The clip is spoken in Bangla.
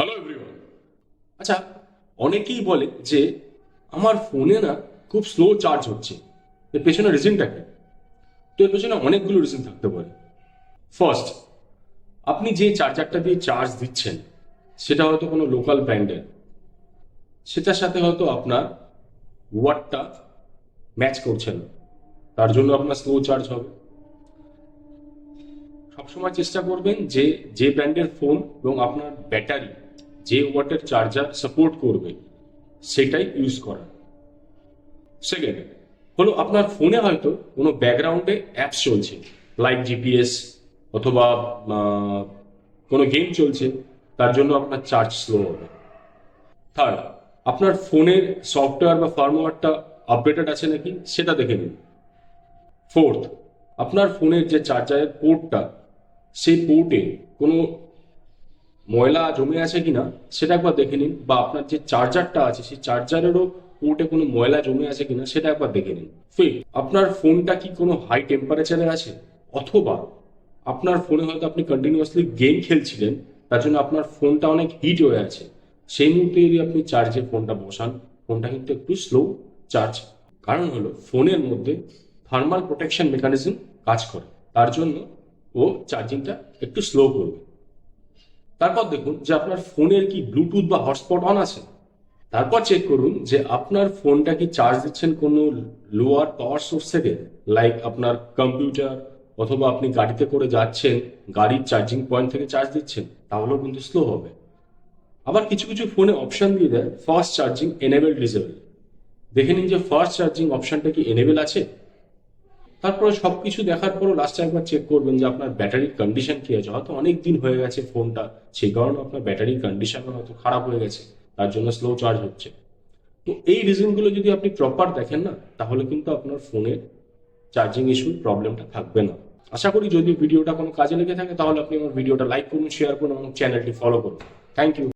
হ্যালো এভরিওয়ান আচ্ছা অনেকেই বলে যে আমার ফোনে না খুব স্লো চার্জ হচ্ছে। এর পেছনে রিজনটা কি? তো এর পেছনে অনেকগুলো রিজন থাকতে পারে। ফার্স্ট আপনি যে চার্জারটা দিয়ে চার্জ দিচ্ছেন, সেটা হয়তো কোনো লোকাল ব্র্যান্ডের সেটার সাথে হয়তো আপনার ওয়াটটা ম্যাচ করছে না। তার জন্য আপনার স্লো চার্জ হবে। সবসময় চেষ্টা করবেন যে যে ব্র্যান্ডের ফোন এবং আপনার ব্যাটারি যে ওয়াটের চার্জার সাপোর্ট করবে, সেটাই ইউজ করা। সেকেন্ড হলো আপনার ফোনে হয়তো কোনো ব্যাকগ্রাউন্ডে অ্যাপস চলছে লাইক জিপিএস অথবা কোনো গেম চলছে, তার জন্য আপনার চার্জ স্লো হবে। থার্ড আপনার ফোনের সফটওয়্যার বা ফার্মওয়্যারটা আপডেটেড আছে নাকি, সেটা দেখে নিন। ফোর্থ আপনার ফোনের যে চার্জারের পোর্টটা সেই পোর্টে কোনো ময়লা জমে আছে কিনা, সেটা একবার দেখে নিন, বা আপনার যে চার্জারটা আছে, সেই চার্জারেরও পোর্টে কোনো ময়লা জমে আছে কিনা, সেটা একবার দেখে নিন। ফিফ আপনার ফোনটা কি কোনো হাই টেম্পারেচারে আছে? অথবা, আপনার ফোনে হয়তো আপনি কন্টিনিউয়াসলি গেম খেলছিলেন, তার জন্য আপনার ফোনটা অনেক হিট হয়ে আছে। সেই মুহূর্তে যদি আপনি চার্জে ফোনটা বসান, ফোনটা কিন্তু একটু স্লো চার্জ কারণ হলো, ফোনের মধ্যে থার্মাল প্রোটেকশন মেকানিজম কাজ করে। তার জন্য ও চার্জিংটা একটু স্লো করবে। তারপর দেখুন যে আপনার ফোনের কি ব্লুটুথ বা হটস্পট অন আছে? তারপর চেক করুন যে আপনার ফোনটা কি চার্জ দিচ্ছেন কোনো লোয়ার পাওয়ার সোর্স থেকে? লাইক আপনার কম্পিউটার অথবা আপনি গাড়িতে করে যাচ্ছেন, গাড়ির চার্জিং পয়েন্ট থেকে চার্জ দিচ্ছেন, তাহলেও কিন্তু স্লো হবে। আবার কিছু কিছু ফোনে অপশন দিয়ে দেয় ফাস্ট চার্জিং এনেবেল ডিসেবল দেখে নিন যে ফাস্ট চার্জিং অপশনটা কি এনেবেল আছে? তারপরে সবকিছু দেখার পরও লাস্টে একবার চেক করবেন যে আপনার ব্যাটারির কন্ডিশন কি আছে। হয়তো অনেক দিন হয়ে গেছে ফোনটা সেই কারণে আপনার ব্যাটারির কন্ডিশন হয়তো খারাপ হয়ে গেছে, তার জন্য স্লো চার্জ হচ্ছে। তো এই রিজনগুলো যদি আপনি প্রপার দেখেন না, তাহলে কিন্তু আপনার ফোনের চার্জিং ইস্যুর প্রবলেমটা থাকবে না। আশা করি যদি ভিডিওটা কোনো কাজে লেগে থাকে, তাহলে আপনি আমার ভিডিওটা লাইক করুন শেয়ার করুন এবং চ্যানেলটি ফলো করুন। Thank you